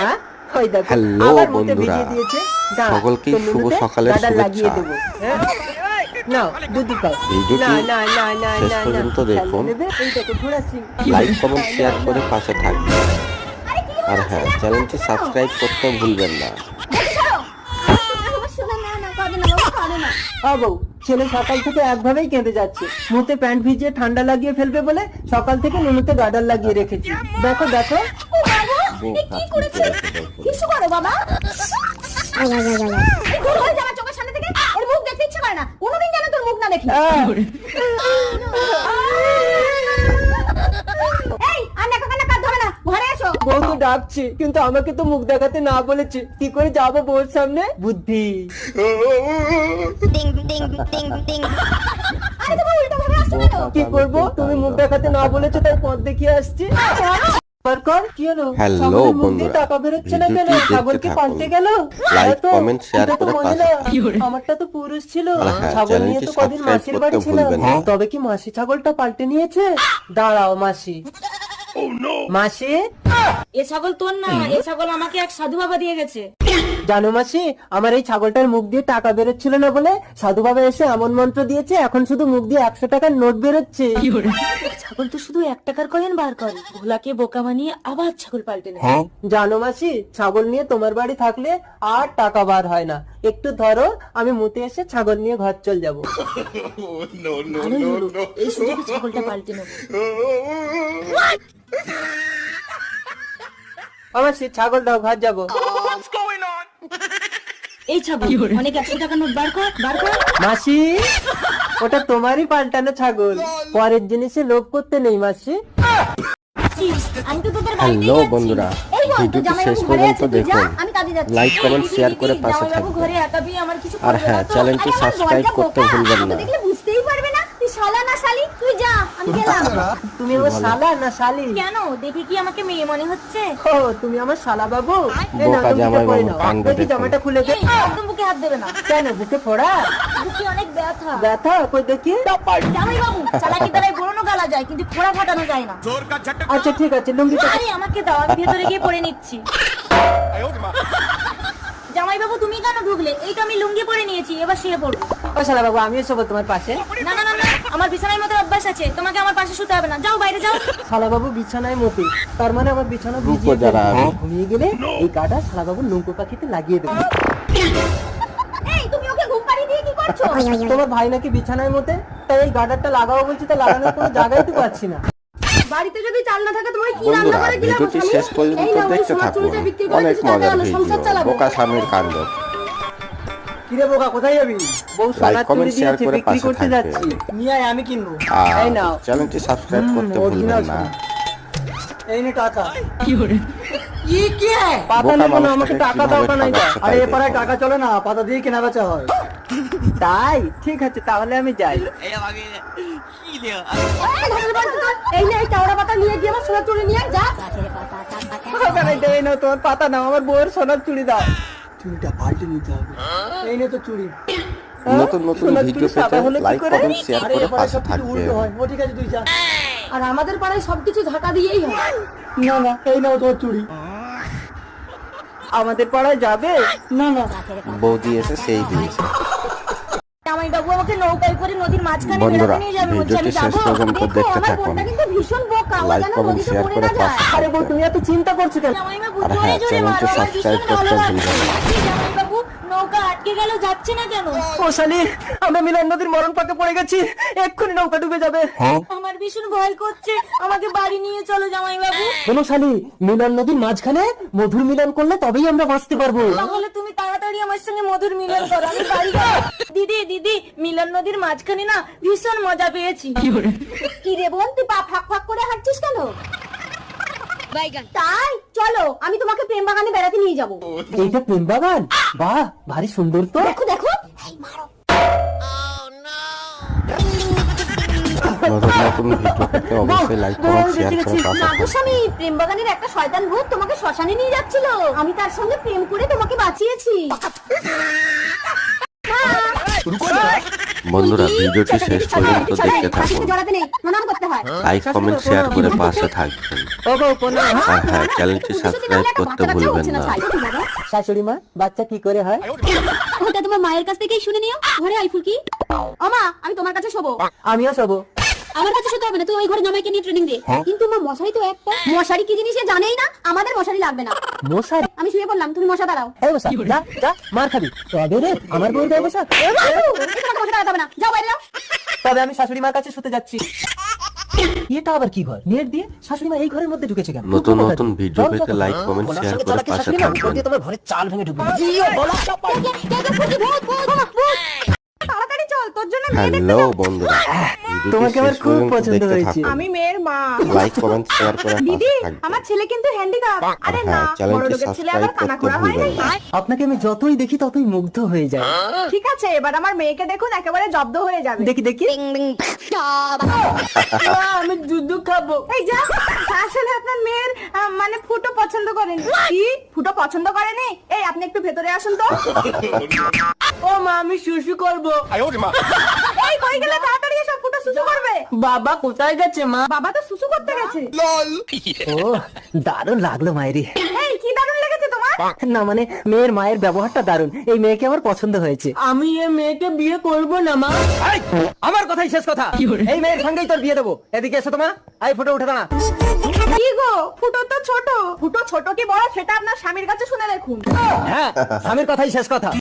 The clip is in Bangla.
হ্যাঁ? হ্যালো বন্ধুরা। তোর শুভ সকালের লাগিয়ে শুভেচ্ছা। দেবো হ্যাঁ? ভিডিওটি না না না না শেষ পর্যন্ত দেখুন। লাইক কমেন্ট শেয়ার করে পাশে থাকবেন আর হ্যাঁ চ্যানেলটি সাবস্ক্রাইব করতে ভুলবেন না। বউ ছেলে সকাল থেকে একভাবেই কেঁদে যাচ্ছে। মুতে প্যান্ট ভিজিয়ে ঠান্ডা লাগিয়ে ফেলবে বলে সকাল থেকে নুনুতে গাডার লাগিয়ে রেখেছি। দেখো দেখো। কি করেছে? কিছু করো বাবা। এই ভুল চোখের সামনে থেকে। ওর মুখ দেখতে ইচ্ছে করে না। কোনোদিন যেন তোর মুখ না দেখি। এই আর নাকা কান্না কাঁদতে হবে না? ঘরে এসো। বউ তো কিন্তু আমাকে তো মুখ দেখাতে না বলেছে। কি করে যাব বউর সামনে? বুদ্ধি। আরে তুমি উল্টো ভাবে আসছো কেন? কি করব? তুমি মুখ দেখাতে না বলেছ তাই পথ দেখিয়ে আসছি। হ্যালো বন্ধুরা, ভিডিওটি দেখতে গেল? লাইক, কমেন্ট, শেয়ার করে পাশে আমারটা তো পুরুষ ছিল। হ্যাঁ, ছাগল নিয়ে তো কদিন মাসির বাড়ি ছিলাম তবে কি মাসি ছাগলটা পাল্টে নিয়েছে? দাঁড়াও মাসি। মাসি? এ ছাগল তোর না এ ছাগল আমাকে এক সাধু বাবা দিয়ে গেছে। জানো মাসি আমার এই ছাগলটার মুখ দিয়ে টাকা বেরোচ্ছিল না বলে সাধু বাবা এসে এমন মন্ত্র দিয়েছে এখন শুধু মুখ দিয়ে একশো টাকার নোট বেরোচ্ছে। ছাগল তো শুধু এক টাকার কয়েন বার করে। ভোলাকে বোকা বানিয়ে আবার ছাগল পাল্টে নেয়। জানো মাসি ছাগল নিয়ে তোমার বাড়ি থাকলে আর টাকা বার হয় না। একটু ধরো আমি মুতে এসে ছাগল নিয়ে ঘর চল যাব। এই সুযোগে ছাগলটা পাল্টে নেব। আমার সে ছাগল দাও ঘর যাব। এই ছাগল অনেক একশো টাকা নোট বার কর বার কর। মাসি ওটা তোমারই পাল্টানো ছাগল। পরের জিনিসে লোভ করতে নেই মাসি। হ্যালো বন্ধুরা। ভিডিওটি শেষ পর্যন্ত দেখুন। লাইক কমেন্ট শেয়ার করে পাশে কিছু আর হ্যাঁ? চ্যানেলটি সাবস্ক্রাইব করতে ভুলবেন না দেখলে বুঝতেই পারবে না তুই শালা না শালি তুই যা আমি গেলাম। তুমি আমার শালা না শালি? কেন? দেখে কি আমাকে মেয়ে মনে হচ্ছে। ও তুমি আমার শালা বাবু? বোকা জামাই দেখুন। জামাটা খুলে দে। একদম বুকে হাত দেবে না। কেন বুকে ফোড়া বুকে অনেক ব্যথা। ব্যথা? কই দেখি। জামাই বাবু চালাকি দ্বারাই বড়নো গালা যায় কিন্তু খোড়া ফাটানো যায় না। আচ্ছা ঠিক আছে লুঙ্গিটা আরে আমাকে দাও আমি ভেতরে গিয়ে পরে নিচ্ছি। জামাই বাবু তুমি কেন ঢুকলে? এই তো আমি লুঙ্গি পরে নিয়েছি এবার শুয়ে পড়ব। ও শালা বাবু আমি এসব তোমার পাশে। না না আমার বিছানায় মতো অভ্যাস আছে তোমাকে আমার পাশে শুতে হবে না। যাও বাইরে যাও। শালাবাবু বিছানায় মতে তার মানে আমার বিছানা ভিজিয়ে যারা দেবে। ঘুমিয়ে গেলে এই গাটা শালাবাবু নৌকো পাখিতে লাগিয়ে দেবে। এই তুমি ওকে ঘুম পাড়িয়ে দিয়ে কি করছ? তোমার ভাই নাকি বিছানায় মতে তাই এই গাডারটা লাগাবো বলছি তা লাগানোর কোনো জায়গায় তো পাচ্ছি না। বাড়িতে যদি চাল না থাকে তোমার কি রান্না করে দিলাম ভিডিওটি শেষ পর্যন্ত দেখতে থাকুন। অনেক মজার ভিডিও। বোকা স্বামীর কাণ্ড। কিরে বোকা কোথায় যাবি? বউ চুড়ি share দিয়েছে করে বিক্রি পাশে করতে যাচ্ছি। নিয়ে আয় আমি কিনবো। আর এই চ্যানেলটি সাবস্ক্রাইব করতে ভুলবেন না। এই নে টাকা। কি করে? কি? কি পাতা নেব না আমাকে টাকা নাই? ঠকাচ্ছে আরে তাই এ পাড়ায় দেখুন। টাকা চলে না পাতা দিয়ে কেনা বেচা হয়। তাই? ঠিক আছে তাহলে আমি যাই। এই নে এই চাওড়া পাতা নিয়ে গিয়ে আমার সোনা চুরি নিয়ে যা। এই নাও তোমার পাতা নাও আমার বউয়ের সোনার চুড়ি দাও। চুড়িটা পাল্টে নিতে হবে। এই নে তো চুড়ি নতুন নতুন ভিডিও পেতে লাইক? কমেন্ট শেয়ার করে? পাশে থাকবে। ও ঠিক আছে তুই যা। আর আমাদের পাড়ায় সবকিছু ঢাকা দিয়েই হয়। না না এই নাও তোমার চুড়ি আমাদের পাড়ায় যাবে? না না। বৌদি এসে সেই দিয়েছে। জামাই বাবু আমাকে নৌকায় করে নদীর মাঝখানে বেড়াতে নিয়ে যাবে। বলছে আমি যাব? পর্যন্ত দেখো দেখতে আমার বোনটা কিন্তু ভীষণ বোকা ও লাইক কমেন্ট শেয়ার করে পাশে আরে বউ তুমি এত চিন্তা করছ কেন? জামাই বাবু আর জোরে হ্যাঁ, জোরে মারো আমার ভীষণ ভালো ভুলবেন না। লাগছে জামাই বাবু নৌকা আটকে গেল যাচ্ছে না কেন? ও শালি আমরা মিলন নদীর মরণ পাকে পড়ে গেছি এক্ষুনি নৌকা ডুবে যাবে। আমার ভীষণ ভয় করছে আমাকে বাড়ি নিয়ে চলো জামাই বাবু কোনো শালি মিলন নদীর মাঝখানে মধুর মিলন করলে তবেই আমরা বাঁচতে পারব। তাহলে তুমি তাড়াতাড়ি আমার সঙ্গে মধুর মিলন করো আমি বাড়ি দিদি দিদি মিলন নদীর মাঝখানে না ভীষণ মজা পেয়েছি। কি রে বোন তুই পা ফাঁক ফাঁক করে হাঁটছিস কেন? তাই? চলো আমি তোমাকে প্রেম বাগানে বেড়াতে নিয়ে যাব। এইটা প্রেম বাগান? বাহ ভারী সুন্দর তো। দেখো দেখো। নতুন নতুন ভিডিও অবশ্যই লাইক কমেন্ট শেয়ার করে পাশে স্বামী প্রেম বাগানের একটা শয়তান ভূত তোমাকে শ্মশানে নিয়ে যাচ্ছিল। আমি তার সঙ্গে প্রেম করে তোমাকে বাঁচিয়েছি। বন্ধুরা ভিডিওটি শেষ পর্যন্ত দেখতে থাকুন। হয়। লাইক কমেন্ট শেয়ার করে পাশে থাকবেন। আর হ্যাঁ চ্যানেলটি সাবস্ক্রাইব করতে ভুলবেন না। শাশুড়ি মা বাচ্চা কি করে হয়? ওটা তোমার মায়ের কাছ থেকেই শুনে নিও। ঘরে আইফুল কি? আমা আমি তোমার কাছে শোবো। আমিও শোবো। আমার কাছে শুতে হবে না তুই ওই ঘরে জামাইকে নিয়ে ট্রেনিং দে। কিন্তু মা মশারি তো একটা। মশারি কি জিনিস জানেই না? আমাদের মশারি লাগবে না। মশাই আমি শুয়ে পড়লাম তুমি মশা দাঁড়াও। এই বসা যা যা মার খাবি। তবে রে আমার বউ দেয় বসা। এই তোমাকে মশা দাঁড়াতে হবে না। যাও বাইরে যাও। তবে আমি শাশুড়ি মার কাছে শুতে যাচ্ছি। এটা আবার কি ঘর? নেট দিয়ে শাশুড়ি মা এই ঘরের মধ্যে ঢুকেছে কেন? নতুন নতুন ভিডিও পেতে লাইক কমেন্ট শেয়ার করে পাশে থাকবেন। তোমার ঘরে চাল ভেঙে ঢুকবে তাড়াতাড়ি চল তোর জন্য হ্যালো বন্ধুরা। তোমাকে আমার খুব পছন্দ হয়েছে। আমি মেয়ের মা। লাইক কমেন্ট শেয়ার করে দিদি আমার ছেলে কিন্তু হ্যান্ডিক্যাপ আরে হ্যাঁ, না বড় লোকের ছেলে আবার সাবস্ক্রাইব কানা করতে হয় না। আপনাকে আমি যতই দেখি ততই মুগ্ধ হয়ে যায় ঠিক আছে এবার আমার মেয়েকে দেখুন একেবারে জব্দ হয়ে যাবে। দেখি দেখি। আমি দুধ খাব। এই যা আসলে আপনার মেয়ের মানে ফুটো পছন্দ করেন। কি? ফুটো পছন্দ করেনি? এই আপনি একটু ভেতরে আসুন তো। ও মা আমি শুশু করব। এই কই গেলে তাড়াতাড়ি ফুটো সুসু করবে। বাবা কোথায় গেছে মা? বাবা তো সুসু করতে গেছে। ও দারুণ লাগল মায়েরি এই কি দারুণ লেগেছে তোমার? না মানে মেয়ের মায়ের ব্যবহারটা দারুণ। এই মেয়েকে আমার পছন্দ হয়েছে। আমি এই মেয়েকে বিয়ে করব না মা। আমার কথাই শেষ কথা। এই মেয়ের সঙ্গেই তোর বিয়ে দেবো। এদিকে এসো তোমা আই ফটো উঠে দাঁড়া। কি গো? ফুটো তো ছোট। ফুটো ছোট কি বড়? সেটা আপনার স্বামীর কাছে শুনে দেখুন। হ্যাঁ স্বামীর কথাই শেষ কথা।